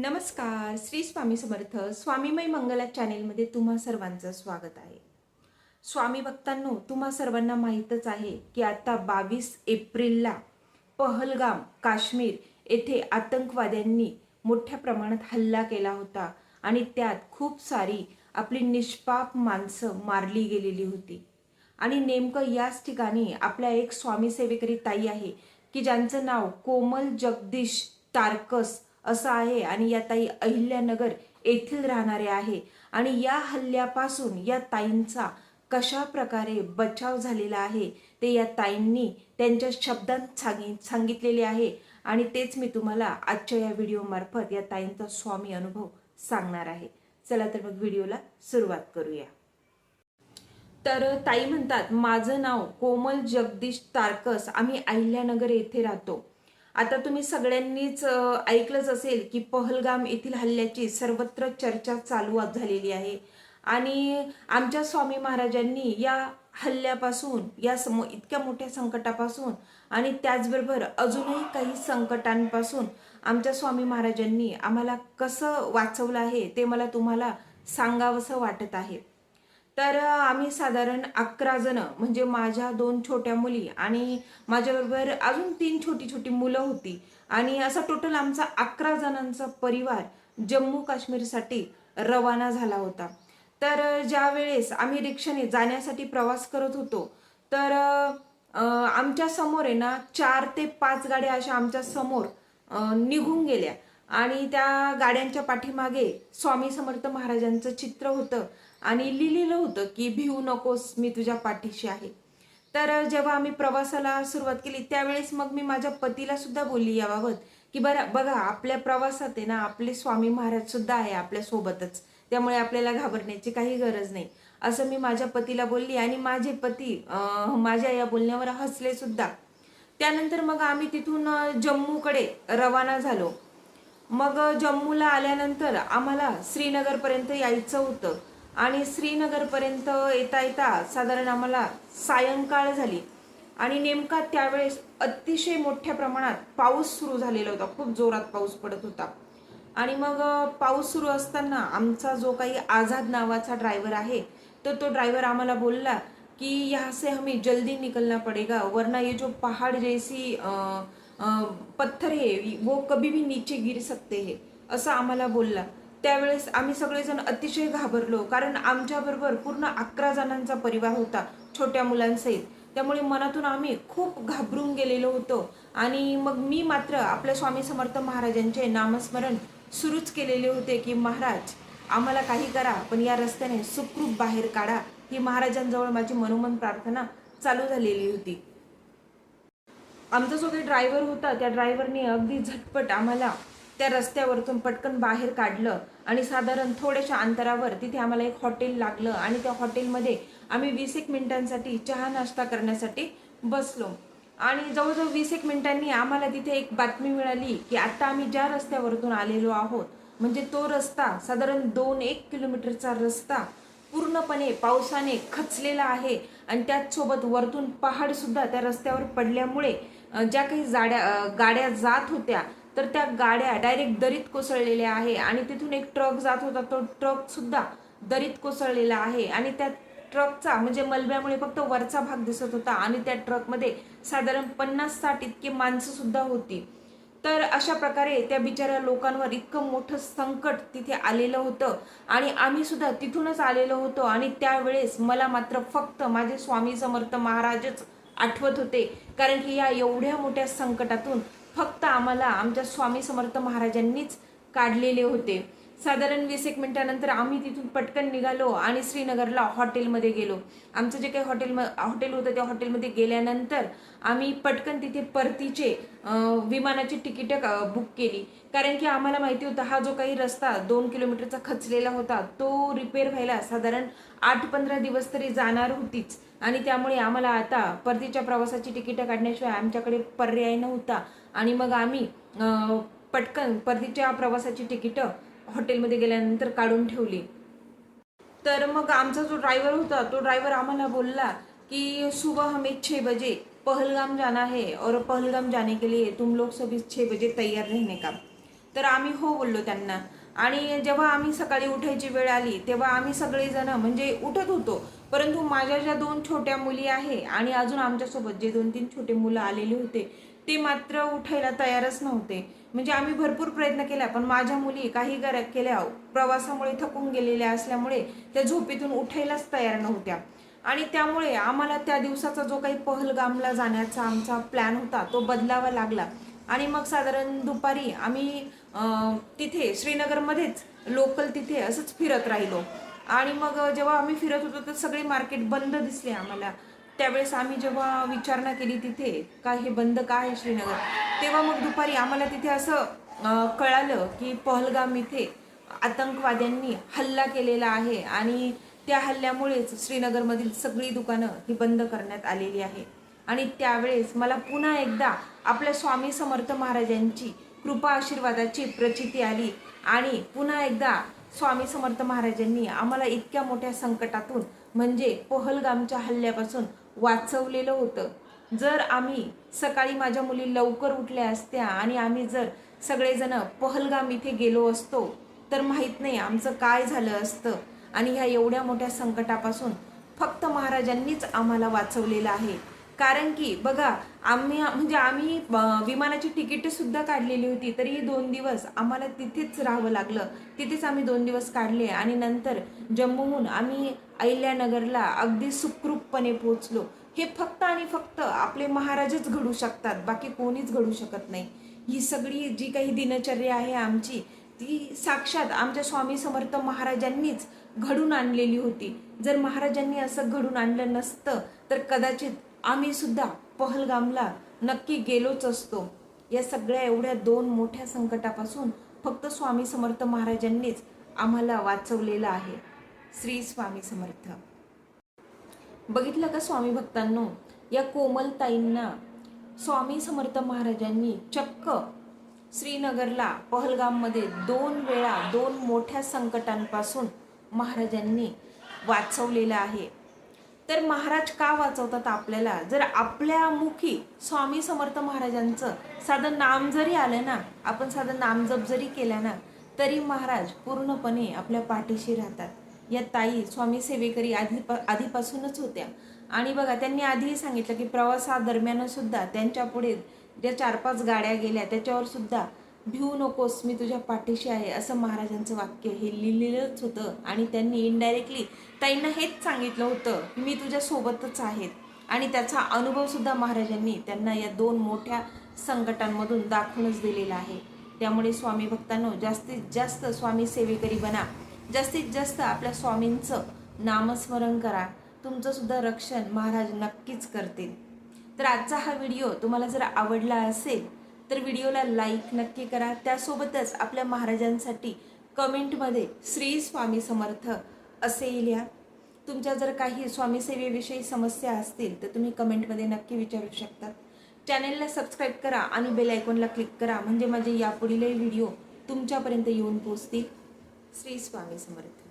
नमस्कार श्री स्वामी समर्थ स्वामीमय मंगला चॅनेलमध्ये तुम्हा सर्वांचं स्वागत आहे. स्वामी भक्तांनो तुम्हा सर्वांना माहीतच आहे की आता बावीस एप्रिलला पहलगाम काश्मीर येथे आतंकवाद्यांनी मोठ्या प्रमाणात हल्ला केला होता आणि त्यात खूप सारी आपली निष्पाप माणसं मारली गेलेली होती. आणि नेमकं याच ठिकाणी आपल्या एक स्वामीसेवेकरी ताई आहे की ज्यांचं नाव कोमल जगदीश तारकस असं आहे आणि या ताई अहिल्यानगर येथील राहणारे आहे. आणि या हल्ल्यापासून या ताईंचा कशा प्रकारे बचाव झालेला आहे ते या ताईंनी त्यांच्या शब्दांत सांगि सांगितलेले आहे. आणि तेच मी तुम्हाला आजच्या या व्हिडिओमार्फत या ताईंचा स्वामी अनुभव सांगणार आहे. चला तर मग व्हिडिओला सुरुवात करूया. तर ताई म्हणतात माझं नाव कोमल जगदीश तारकस. आम्ही अहिल्यानगर येथे राहतो. आता तुम्ही सगळ्यांनीच ऐकलंच असेल की पहलगाम येथील हल्ल्याची सर्वत्र चर्चा चालू झालेली आहे. आणि आमच्या स्वामी महाराजांनी या हल्ल्यापासून या सम इतक्या मोठ्या संकटापासून आणि त्याचबरोबर अजूनही काही संकटांपासून आमच्या स्वामी महाराजांनी आम्हाला कसं वाचवलं आहे ते मला तुम्हाला सांगावंसं वाटत आहे. तर आम्ही साधारण अकरा जण म्हणजे माझ्या दोन छोट्या मुली आणि माझ्याबरोबर अजून तीन छोटी छोटी मुलं होती. आणि असा टोटल आमचा अकरा जणांचा परिवार जम्मू काश्मीरसाठी रवाना झाला होता. तर ज्या वेळेस आम्ही रिक्षाने जाण्यासाठी प्रवास करत होतो तर आमच्यासमोर आहे ना चार ते पाच गाड्या अशा आमच्यासमोर निघून गेल्या. आणि त्या गाड्यांच्या पाठीमागे स्वामी समर्थ महाराजांचं चित्र होतं. आणि लिहिलेलं होतं की भिवू नकोस मी तुझ्या पाठीशी आहे. तर जेव्हा आम्ही प्रवासाला सुरुवात केली त्यावेळेस मग मी माझ्या पतीला सुद्धा बोलली याबाबत की बरं बघा आपल्या प्रवासात आहे ना आपले स्वामी महाराज सुद्धा आहे आपल्या सोबतच. त्यामुळे आपल्याला घाबरण्याची काही गरज नाही. असं मी माझ्या पतीला बोलली आणि माझे पती माझ्या या बोलण्यावर हसले सुद्धा. त्यानंतर मग आम्ही तिथून जम्मूकडे रवाना झालो. मग जम्मूला आल्यानंतर आम्हाला श्रीनगरपर्यंत यायचं होतं. आणि श्रीनगरपर्यंत येता येता साधारण आम्हाला सायंकाळ झाली. आणि नेमका त्यावेळेस अतिशय मोठ्या प्रमाणात पाऊस सुरू झालेला होता. खूप जोरात पाऊस पडत होता. आणि मग पाऊस सुरू असताना आमचा जो काही आझाद नावाचा ड्रायव्हर आहे तर तो ड्रायव्हर आम्हाला बोलला कि यहाँ से हमें जल्दी निकलना पड़ेगा वरना ये जो पहाड़ जैसी पत्थर है वो कभी भी नीचे गिर सकते हे. असं आम्हाला बोलला. त्यावेळेस आम्ही सगळेजण अतिशय घाबरलो कारण आमच्याबरोबर पूर्ण अकरा जणांचा परिवार होता छोट्या मुलांसहित. त्यामुळे मनातून आम्ही खूप घाबरून गेलेलो होतो. आणि मग मी मात्र आपल्या स्वामी समर्थ महाराजांचे नामस्मरण सुरूच केलेले होते की महाराज आम्हाला काही करा पण या रस्त्याने सुखरूप बाहेर काढा. ही महाराजांजवळ माझी मनोमन प्रार्थना चालू झालेली होती. आमचा जो काही ड्रायव्हर होता त्या ड्रायव्हरने अगदी झटपट आम्हाला त्या रस्त्यावरतून पटकन बाहेर काढलं आणि साधारण थोड्याशा अंतरावर तिथे आम्हाला एक हॉटेल लागलं आणि त्या हॉटेलमध्ये आम्ही वीस एक मिनिटांसाठी चहा नाश्ता करण्यासाठी बसलो. आणि जवळजवळ वीस एक मिनिटांनी आम्हाला तिथे एक बातमी मिळाली की आत्ता आम्ही ज्या रस्त्यावरतून आलेलो आहोत म्हणजे तो रस्ता साधारण दोन एक किलोमीटरचा रस्ता पूर्णपणे पावसाने खचलेला आहे आणि त्याचसोबत वरतून पहाडसुद्धा त्या रस्त्यावर पडल्यामुळे ज्या काही जाड्या गाड्या जात होत्या तर त्या गाड्या डायरेक्ट दरीत कोसळलेल्या आहे आणि तिथून एक ट्रक जात होता. तो ट्रक सुद्धा दरीत कोसळलेला आहे आणि त्या ट्रकचा म्हणजे मलब्यामुळे फक्त वरचा भाग दिसत होता आणि त्या ट्रकमध्ये साधारण पन्नास साठ इतकी माणसं सुद्धा होती. तर अशा प्रकारे त्या बिचाऱ्या लोकांवर इतकं मोठं संकट तिथे आलेलं होतं आणि आम्ही सुद्धा तिथूनच आलेलो होतो आणि त्यावेळेस मला मात्र फक्त माझे स्वामी समर्थ महाराजच आठवत होते. कारण की या एवढ्या मोठ्या संकटातून फक्त आम्हाला आमच्या स्वामी समर्थ महाराजांनीच काढलेले होते. साधारण वीस एक मिनिटानंतर आम्ही तिथून पटकन निघालो आणि श्रीनगरला हॉटेलमध्ये गेलो. आमचं जे काही हॉटेल हॉटेल होतं त्या हॉटेलमध्ये गेल्यानंतर आम्ही पटकन तिथे परतीचे विमानाची तिकीटं बुक केली. कारण की आम्हाला माहिती होतं हा जो काही रस्ता दोन किलोमीटरचा खचलेला होता तो रिपेअर व्हायला साधारण आठ पंधरा दिवस तरी जाणार होतीच. आणि त्यामुळे आम्हाला आता परतीच्या प्रवासाची तिकीटं काढण्याशिवाय आमच्याकडे पर्याय नव्हता. आणि मग आम्ही पटकन परतीच्या प्रवासाची तिकीटं हॉटेलमध्ये गेल्यानंतर काढून ठेवली. तर मग आमचा जो ड्रायव्हर होता तो ड्रायव्हर आम्हाला बोलला कि सुबह हमें छः बजे पहलगाम जाना है और पहलगाम जाने के लिए तुम लोग सभी छः बजे तयार रहने का. तर आम्ही हो बोललो त्यांना. आणि जेव्हा आम्ही सकाळी उठायची वेळ आली तेव्हा आम्ही सगळेजण म्हणजे उठत होतो. परंतु माझ्या ज्या दोन छोट्या मुली आहे आणि अजून आमच्यासोबत जे दोन तीन छोटे मुलं आलेले होते ते मात्र उठायला तयारच नव्हते. म्हणजे आम्ही भरपूर प्रयत्न केला पण माझ्या मुली काही गर केल्या हो. प्रवासामुळे थकून गेलेल्या असल्यामुळे त्या झोपेतून उठायलाच तयार नव्हत्या. आणि त्यामुळे आम्हाला त्या दिवसाचा जो काही पहलगामला जाण्याचा आमचा प्लॅन होता तो बदलावा लागला. आणि मग साधारण दुपारी आम्ही तिथे श्रीनगरमध्येच लोकल तिथे असंच फिरत राहिलो. आणि मग जेव्हा आम्ही फिरत होतो तर सगळे मार्केट बंद दिसले आम्हाला. त्यावेळेस आम्ही जेव्हा विचारणा केली तिथे का हे बंद का आहे श्रीनगर? तेव्हा मग दुपारी आम्हाला तिथे असं कळालं की पहलगाम इथे आतंकवाद्यांनी हल्ला केलेला आहे आणि त्या हल्ल्यामुळेच श्रीनगरमधील सगळी दुकानं ही बंद करण्यात आलेली आहे. आणि त्यावेळेस मला पुन्हा एकदा आपल्या स्वामी समर्थ महाराजांची कृपा आशीर्वादाची प्रचिती आली आणि पुन्हा एकदा स्वामी समर्थ महाराजांनी आम्हाला इतक्या मोठ्या संकटातून म्हणजे पहलगामच्या हल्ल्यापासून वाचवलेलं होतं. जर आम्ही सकाळी माझ्या मुली लवकर उठल्या असत्या आणि आम्ही जर सगळेजण पहलगाम इथे गेलो असतो तर माहीत नाही आमचं काय झालं असतं. आणि ह्या एवढ्या मोठ्या संकटापासून फक्त महाराजांनीच आम्हाला वाचवलेलं आहे. कारण की बघा आम्ही म्हणजे आम्ही विमानाची तिकीट सुद्धा काढलेली होती तरीही दोन दिवस आम्हाला तिथेच राहावं लागलं. तिथेच आम्ही दोन दिवस काढले आणि नंतर जम्मूहून आम्ही अहिल्यानगरला अगदी सुखरूपपणे पोहोचलो. हे फक्त आणि फक्त आपले महाराजच घडू शकतात बाकी कोणीच घडू शकत नाही. ही सगळी जी काही दिनचर्या आहे आमची ती साक्षात आमच्या स्वामी समर्थ महाराजांनीच घडून आणलेली होती. जर महाराजांनी असं घडून आणलं नसतं तर कदाचित आम्ही सुद्धा पहलगामला नक्की गेलोच असतो. या सगळ्या एवढ्या दोन मोठ्या संकटापासून फक्त स्वामी समर्थ महाराजांनीच आम्हाला वाचवलेलं आहे. श्री स्वामी समर्थ. बघितलं का स्वामी भक्तांनो? या कोमलताईंना स्वामी समर्थ महाराजांनी चक्क श्रीनगरला पहलगाममध्ये दोन वेळा दोन मोठ्या संकटांपासून महाराजांनी वाचवलेलं आहे. तर महाराज का वाचवतात आपल्याला? जर आपल्या मुखी स्वामी समर्थ महाराजांचं साधं नाम जरी आलं ना आपण साधं नामजप जरी केला ना तरी महाराज पूर्णपणे आपल्या पाठीशी राहतात. या ताई स्वामी सेवेकरी आधी आधीपासूनच होत्या. आणि बघा त्यांनी आधीही सांगितलं की प्रवासादरम्यानसुद्धा त्यांच्यापुढे त्यांच्या पुढे ज्या चार पाच गाड्या गेल्या त्याच्यावर सुद्धा भिवू नकोस मी तुझ्या पाठीशी आहे असं महाराजांचं वाक्य हे लिहिलेलंच होतं आणि त्यांनी इनडायरेक्टली ताईंना हेच सांगितलं होतं की मी तुझ्यासोबतच आहेत आणि त्याचा अनुभवसुद्धा महाराजांनी त्यांना या दोन मोठ्या संकटांमधून दाखवूनच दिलेला आहे. त्यामुळे स्वामी भक्तांनो जास्तीत जास्त स्वामी सेवेकरी बना. जास्तीत जास्त आपल्या स्वामींचं नामस्मरण करा. तुमचंसुद्धा रक्षण महाराज नक्कीच करतील. तर आजचा हा व्हिडिओ तुम्हाला जर आवडला असेल तर व्हिडिओला लाईक नक्की करा. त्यासोबतच आपल्या महाराजांसाठी कमेंटमध्ये श्री स्वामी समर्थ असे लिहा. तुमच्या जर काही स्वामीसेवेविषयी समस्या असतील तर तुम्ही कमेंटमध्ये नक्की विचारू शकता. चॅनेलला सबस्क्राईब करा आणि बेल आयकॉनला क्लिक करा म्हणजे माझे यापुढीलही व्हिडिओ तुमच्यापर्यंत येऊन पोचतील श्री स्वामी समर्थ.